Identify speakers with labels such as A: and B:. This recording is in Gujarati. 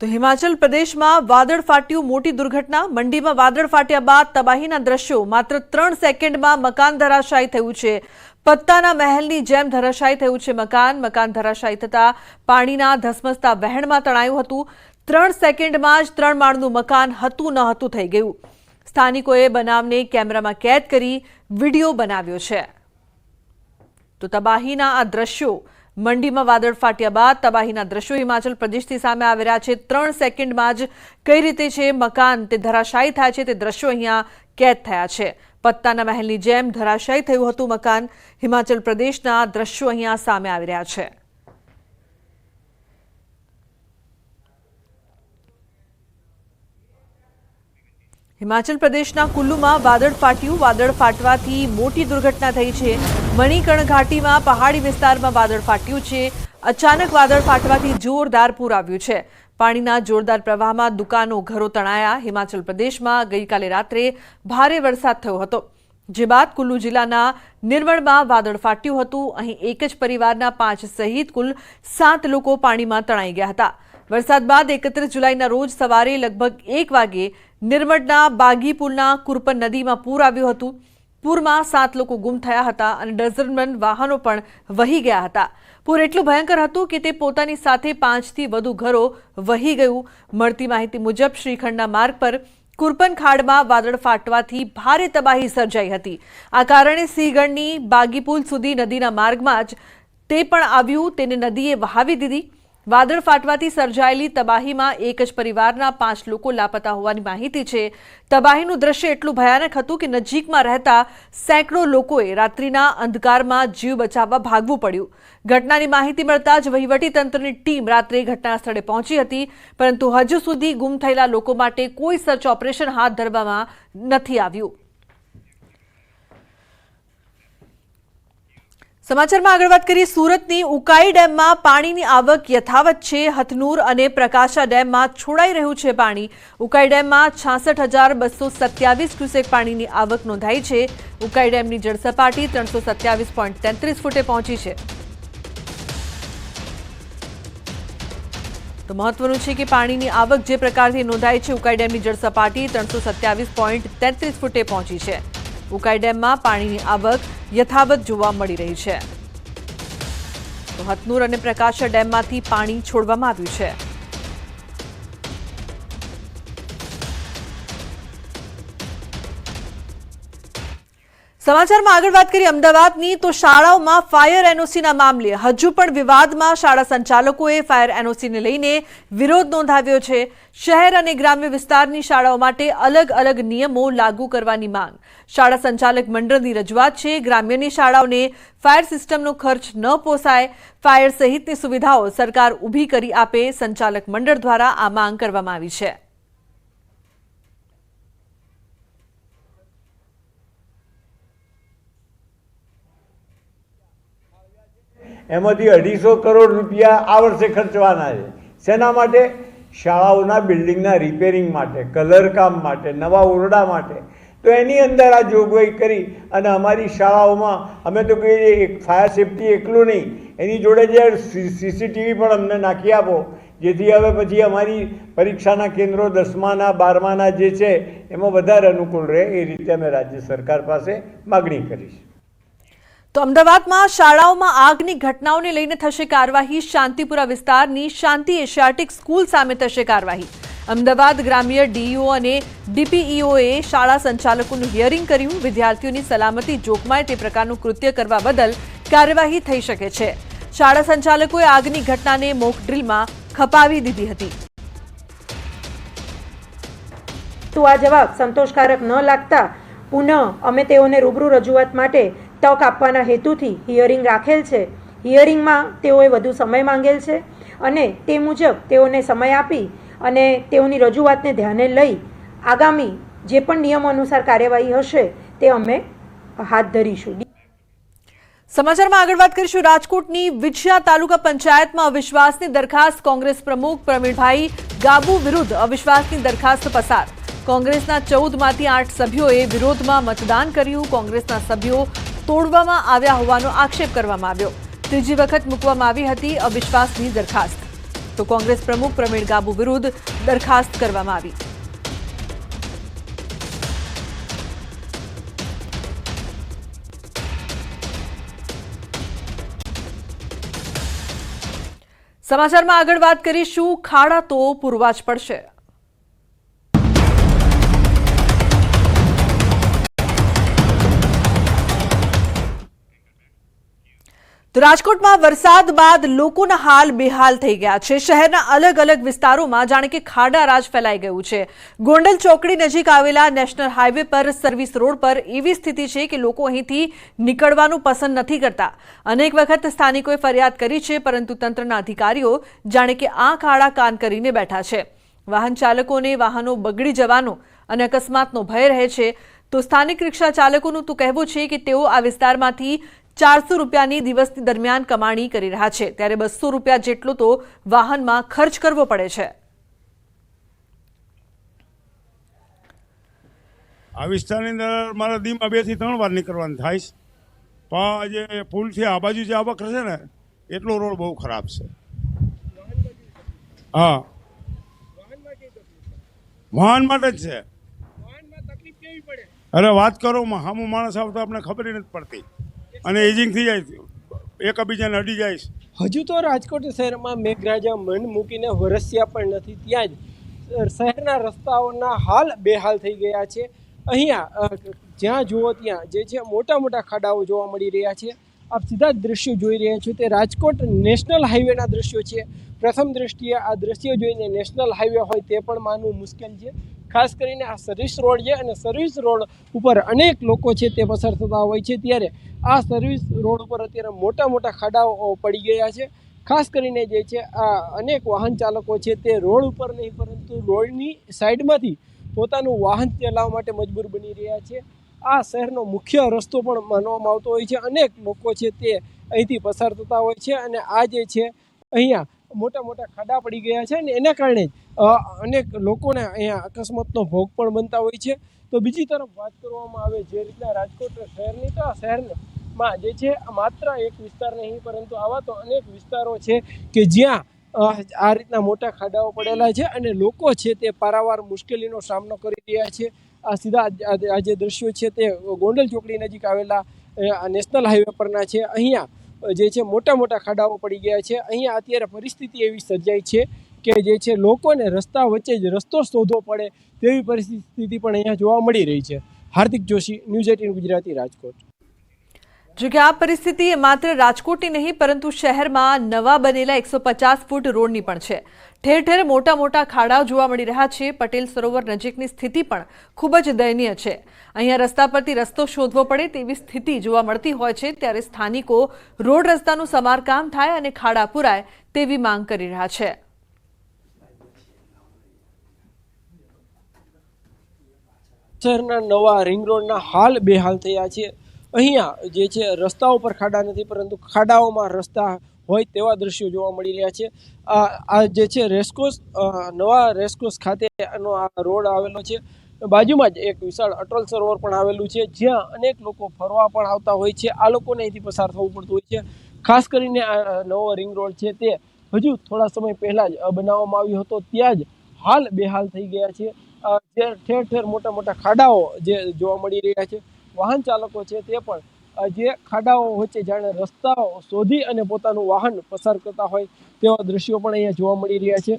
A: તો હિમાચલ પ્રદેશમાં વાદળ ફાટ્યું મોટી દુર્ઘટના. મંડીમાં વાદળ ફાટ્યા બાદ તબાહીના દ્રશ્યો માત્ર ત્રણ સેકન્ડમાં મકાન ધરાશાયી થયું છે. પત્તાના મહેલની જેમ ધરાશાયી થયું છે મકાન. મકાન ધરાશાયી થતા પાણીના ધસમસતા વહેણમાં તણાયું હતું. ત્રણ સેકન્ડમાં જ ત્રણ માળનું મકાન હતું ન હતું થઈ ગયું. સ્થાનિકોએ બનાવને કેમેરામાં કેદ કરી વીડિયો બનાવ્યો છે. તો તબાહીના આ દ્રશ્યો મંડીમાં વાદળ ફાટ્યા બાદ તબાહીના દ્રશ્યો હિમાચલ પ્રદેશથી સામે આવી રહ્યા છે. ત્રણ સેકન્ડમાં જ કઈ રીતે છે મકાન તે ધરાશાયી થાય છે તે દ્રશ્યો અહીંયા કેદ થયા છે. પત્તાના મહેલની જેમ ધરાશાયી થયું હતું મકાન. હિમાચલ પ્રદેશના દ્રશ્યો અહીંયા સામે આવી રહ્યા છે. હિમાચલ પ્રદેશના કુલ્લુમાં વાદળ ફાટ્યું. વાદળ ફાટવાથી મોટી દુર્ઘટના થઈ છે. મણિકર્ણ ઘાટીમાં પહાડી વિસ્તારમાં વાદળ ફાટ્યું છે. અચાનક વાદળ ફાટવાથી જોરદાર પૂર આવ્યું છે. પાણીના જોરદાર પ્રવાહમાં દુકાનો, ઘરો તણાયા. હિમાચલ પ્રદેશમાં ગઈકાલે રાત્રે ભારે વરસાદ થયો હતો. જે બાદ કુલ્લુ જિલ્લાના નિર્મળમાં વાદળ ફાટ્યું હતું. અહીં એક જ પરિવારના પાંચ સહિત કુલ સાત લોકો પાણીમાં તણાઈ ગયા હતા. વરસાદ બાદ એકત્રીસ જુલાઈના રોજ સવારે લગભગ એક વાગે નિર્મળના બાગીપુલના કુરપન નદીમાં પૂર આવ્યું હતું. પૂરમાં સાત લોકો ગુમ થયા હતા અને ડઝનબંધ વાહનો પણ વહી ગયા હતા. પૂર એટલું ભયંકર હતું કે તે પોતાની સાથે પાંચથી વધુ ઘરો વહી ગયું. મળતી માહિતી મુજબ શ્રીખંડના માર્ગ પર કુરપન ખાડમાં વાદળ ફાટવાથી ભારે તબાહી સર્જાઈ હતી. આ કારણે સિંહગઢની બાગીપુલ સુધી નદીના માર્ગમાં જ તે પણ આવ્યું. તેને નદીએ વહાવી દીધી. વાદળ ફાટવાથી સર્જાયેલી તબાહીમાં એક જ પરિવારના પાંચ લોકો લાપતા હોવાની માહિતી છે. તબાહીનું દ્રશ્ય એટલું ભયાનક હતું કે નજીકમાં રહેતા સેંકડો લોકોએ રાત્રિના અંધકારમાં જીવ બચાવવા ભાગવું પડ્યું. ઘટનાની માહિતી મળતા જ વહીવટીતંત્રની ટીમ રાત્રે ઘટના સ્થળે પહોંચી હતી, પરંતુ હજુ સુધી ગુમ થયેલા લોકો માટે કોઈ સર્ચ ઓપરેશન હાથ ધરવામાં નથી આવ્યું. સમાચારમાં આગળ વાત કરીએ, સુરતની ઉકાઈ ડેમમાં પાણીની આવક યથાવત છે. હથનૂર અને પ્રકાશા ડેમમાં છોડાઈ રહ્યું છે પાણી. ઉકાઈ ડેમમાં છાસઠ હજાર બસો સત્યાવીસ ક્યુસેક પાણીની આવક નોંધાઈ છે. ઉકાઈ ડેમની જળસપાટી ત્રણસો સત્યાવીસ પોઈન્ટ તેત્રીસ ફૂટે પહોંચી છે. તો મહત્વનું છે કે પાણીની આવક જે પ્રકારથી નોંધાઈ છે, ઉકાઈ ડેમની જળસપાટી ત્રણસો સત્યાવીસ પોઈન્ટ તેત્રીસ ફૂટે પહોંચી છે. ઉકાઈ ડેમમાં પાણીની આવક યથાવત જોવા મળી રહી છે. તો હથનુર અને પ્રકાશ ડેમમાંથી પાણી છોડવામાં આવ્યું છે. સમાચારમાં આગળ વાત કરીએ અમદાવાદની, તો શાળાઓમાં ફાયર એનઓસીના મામલે. હજુ પણ વિવાદમાં શાળા સંચાલકોએ ફાયર એનઓસીને લઈને વિરોધ નોંધાવ્યો છે. શહેર અને ગ્રામ્ય વિસ્તારની શાળાઓ માટે અલગ અલગ નિયમો લાગુ કરવાની માંગ. શાળા સંચાલક મંડળની રજૂઆત છે, ગ્રામ્યની શાળાઓને ફાયર સિસ્ટમનો ખર્ચ ન પોસાય, ફાયર સહિતની સુવિધાઓ સરકાર ઊભી કરી આપે, સંચાલક મંડળ દ્વારા આ માંગ કરવામાં આવી છે.
B: એમાંથી અઢીસો કરોડ રૂપિયા આ વર્ષે ખર્ચવાના છે. શેના માટે? શાળાઓના બિલ્ડિંગના રિપેરિંગ માટે કલરકામ માટે, નવા ઓરડા માટે. તો એની અંદર આ જોગવાઈ કરી અને અમારી શાળાઓમાં અમે તો કહીએ એક ફાયર સેફટી એકલું નહીં, એની જોડે જે સીસીટીવી પણ અમને નાખી આપો, જેથી હવે પછી અમારી પરીક્ષાના કેન્દ્રો દસમાના, બારમાના જે છે, એમાં વધારે અનુકૂળ રહે એ રીતે અમે રાજ્ય સરકાર પાસે માગણી કરીશ.
A: તો અમદાવાદમાં શાળાઓમાં આગની ઘટનાઓને લઈને થશે કાર્યવાહી. શાંતિપુરા વિસ્તારની શાંતિ એશિયાટિક સ્કૂલ સામે થશે કાર્યવાહી. અમદાવાદ ગ્રામ્ય ડીઈઓ અને ડીપીઈઓએ શાળા સંચાલકોનું હિયરિંગ કર્યું. વિદ્યાર્થીઓની સલામતી જોખમાય તે પ્રકારનું કૃત્ય કરવા બદલ કાર્યવાહી થઈ શકે છે. શાળા સંચાલકોએ આગની ઘટનાને મોક ડ્રીલમાં ખપાવી દીધી હતી.
C: તો આ જવાબ સંતોષકારક ન લાગતા પુનઃ અમે તેઓને રૂબરૂ રજૂઆત માટે તક આપવાના હેતુથી હિયરિંગ રાખેલ છે. હિયરિંગમાં તેઓએ વધુ સમય માંગેલ છે અને તે મુજબ તેઓને સમય આપી અને તેઓની રજૂઆતને ધ્યાને લઈ આગામી જે પણ નિયમો અનુસાર કાર્યવાહી હશે તે અમે હાથ ધરીશું.
A: સમાચારમાં આગળ વાત કરીશું રાજકોટની વિછિયા તાલુકા પંચાયતમાં અવિશ્વાસની દરખાસ્ત કોંગ્રેસ પ્રમુખ પ્રવીણભાઈ ગાબુ વિરુદ્ધ અવિશ્વાસની દરખાસ્ત પસાર. કોંગ્રેસના ચૌદમાંથી આઠ સભ્યોએ વિરોધમાં મતદાન કર્યું. કોંગ્રેસના સભ્યો તોડવામાં આવ્યા હોવાનો આક્ષેપ કરવામાં આવ્યો. ત્રીજી વખત મૂકવામાં આવી હતી અવિશ્વાસની દરખાસ્ત. તો કોંગ્રેસ પ્રમુખ પ્રવીણ ગાબુ વિરુદ્ધ દરખાસ્ત કરવામાં આવી. સમાચારમાં આગળ વાત કરીશું. ખાડા તો પૂરવા જ પડશે. તો રાજકોટમાં વરસાદ બાદ લોકોના હાલ બેહાલ થઈ ગયા છે. શહેરના અલગ અલગ વિસ્તારોમાં જાણે કે ખાડા રાજ ફેલાઈ ગયું છે. ગોંડલ ચોકડી નજીક આવેલા નેશનલ હાઈવે પર સર્વિસ રોડ પર એવી સ્થિતિ છે કે લોકો અહીંથી નીકળવાનું પસંદ નથી કરતા. અનેક વખત સ્થાનિકોએ ફરિયાદ કરી છે, પરંતુ તંત્રના અધિકારીઓ જાણે કે આ ખાડા કાન કરીને બેઠા છે. વાહન ચાલકોને વાહનો બગડી જવાનો અને અકસ્માતનો ભય રહે છે. તો સ્થાનિક રિક્ષા ચાલકોનું તો કહેવું છે કે તેઓ આ વિસ્તારમાંથી ચારસો રૂપિયાની દિવસ દરમિયાન કમાણી કરી રહ્યા છે. ત્યારે બસો રૂપિયા જેટલો તો વાહનમાં ખર્ચ કરવો પડે છે.
D: આ વિસ્તારની અંદર મારા દીમાં બેથી ત્રણ વાર નીકળવાનું થાય છે. પણ જે પુલ છે આ બાજુ જે આવક છે ને એટલો રોડ બહુ ખરાબ છે. હા. વાહન માટે જ છે. અરે વાત કરો હામું માણસ આવતો આપણે ખબર નથી પડતી. અને એજિંગ થઈ જાય. એકબીજાને અડી જાય
E: હજુ તો રાજકોટ શહેરમાં મેઘરાજા મન મૂકીને વરસ્યા પણ નથી. ત્યાં જ શહેરના રસ્તાઓના હાલ બેહાલ થઈ ગયા છે. અહીંયા જ્યાં જુઓ ત્યાં જે છે મોટા મોટા ખાડાઓ જોવા મળી રહ્યા છે. આપ સીધા દ્રશ્યો જોઈ રહ્યા છો. તે રાજકોટ નેશનલ હાઈવેના દ્રશ્યો છે. પ્રથમ દ્રષ્ટિએ આ દ્રશ્યો જોઈને નેશનલ હાઈવે હોય તે પણ માનવું મુશ્કેલ છે. ખાસ કરીને આ સર્વિસ રોડ છે અને સર્વિસ રોડ ઉપર અનેક લોકો છે તે પસાર થતા હોય છે. ત્યારે આ સર્વિસ રોડ ઉપર અત્યારે મોટા મોટા ખાડાઓ પડી ગયા છે. ખાસ કરીને જે છે આ અનેક વાહન ચાલકો છે તે રોડ ઉપર નહીં, પરંતુ રોડની સાઈડમાંથી પોતાનું વાહન ચલાવવા માટે મજબૂર બની રહ્યા છે. આ શહેરનો મુખ્ય રસ્તો પણ માનવામાં આવતો હોય છે. અનેક લોકો છે તે અહીંથી પસાર થતા હોય છે અને આ જે છે અહીંયા મોટા મોટા ખાડા પડી ગયા છે અને એના કારણે અનેક લોકોને અહીંયા અકસ્માતનો ભોગ પણ બનતા હોય છે. તો બીજી તરફ વાત કરવામાં આવે જે રીતના રાજકોટ શહેરની, તો શહેરમાં જે છે માત્ર એક વિસ્તાર નહીં, પરંતુ આવા તો અનેક વિસ્તારો છે કે જ્યાં આ રીતના મોટા ખાડાઓ પડેલા છે અને લોકો છે તે પારાવાર મુશ્કેલીનો સામનો કરી રહ્યા છે. આ સીધા આ જે દ્રશ્યો છે તે ગોંડલ ચોકડી નજીક આવેલા નેશનલ હાઈવે પરના છે. અહીંયા જે છે, મોટા મોટા ખાડાઓ પડી ગયા છે. અહીંયા અત્યારે પરિસ્થિતિ એવી સર્જાઈ છે કે જે છે, લોકોને રસ્તા વચ્ચે જ રસ્તો શોધવો પડે તેવી પરિસ્થિતિ પણ અહીંયા જોવા મળી રહી છે. Hardik Joshi, news eighteen Gujarati Rajkot.
A: જો કે આ પરિસ્થિતિ માત્ર રાજકોટની નહીં, પરંતુ શહેરમાં નવા બનેલા એકસો પચાસ ફૂટ રોડની પણ છે. ઠેર ઠેર મોટા મોટા ખાડાઓ જોવા મળી રહ્યા છે. પટેલ સરોવર નજીકની સ્થિતિ પણ ખૂબ જ દયનીય છે. અહીંયા રસ્તા પરથી રસ્તો શોધવો પડે તેવી સ્થિતિ જોવા મળતી હોય છે. ત્યારે સ્થાનિકો રોડ રસ્તાનું સમારકામ થાય અને ખાડા પુરાય તેવી માંગ કરી રહ્યા છે.
E: શહેરના નવા રિંગ રોડના હાલ બેહાલ થયા છે. અહીંયા જે છે, રસ્તાઓ પર ખાડા નથી, પરંતુ ખાડાઓમાં રસ્તા હોય તેવા દ્રશ્યો જોવા મળી રહ્યા છે. આ આ જે છે, રેસકોસ નવા રેસકોસ ખાતે આનો આ રોડ આવેલો છે. બાજુમાં જ એક વિશાળ અટલ સરોવર પણ આવેલું છે, જ્યાં અનેક લોકો ફરવા પણ આવતા હોય છે. આ લોકોને અહીંથી પસાર થવું પડતું હોય છે. ખાસ કરીને આ નવો રિંગ રોડ છે તે હજુ થોડા સમય પહેલાં જ બનાવવામાં આવ્યો હતો. ત્યાં જ હાલ બેહાલ થઈ ગયા છે. જે ઠેર ઠેર મોટા મોટા ખાડાઓ જે જોવા મળી રહ્યા છે. વાહન ચાલકો છે તે પણ જે ખાડાઓ વચ્ચે જાણે રસ્તાઓ શોધી અને પોતાનું વાહન પસાર કરતા હોય તેવા દ્રશ્યો પણ અહીંયા જોવા મળી રહ્યા છે.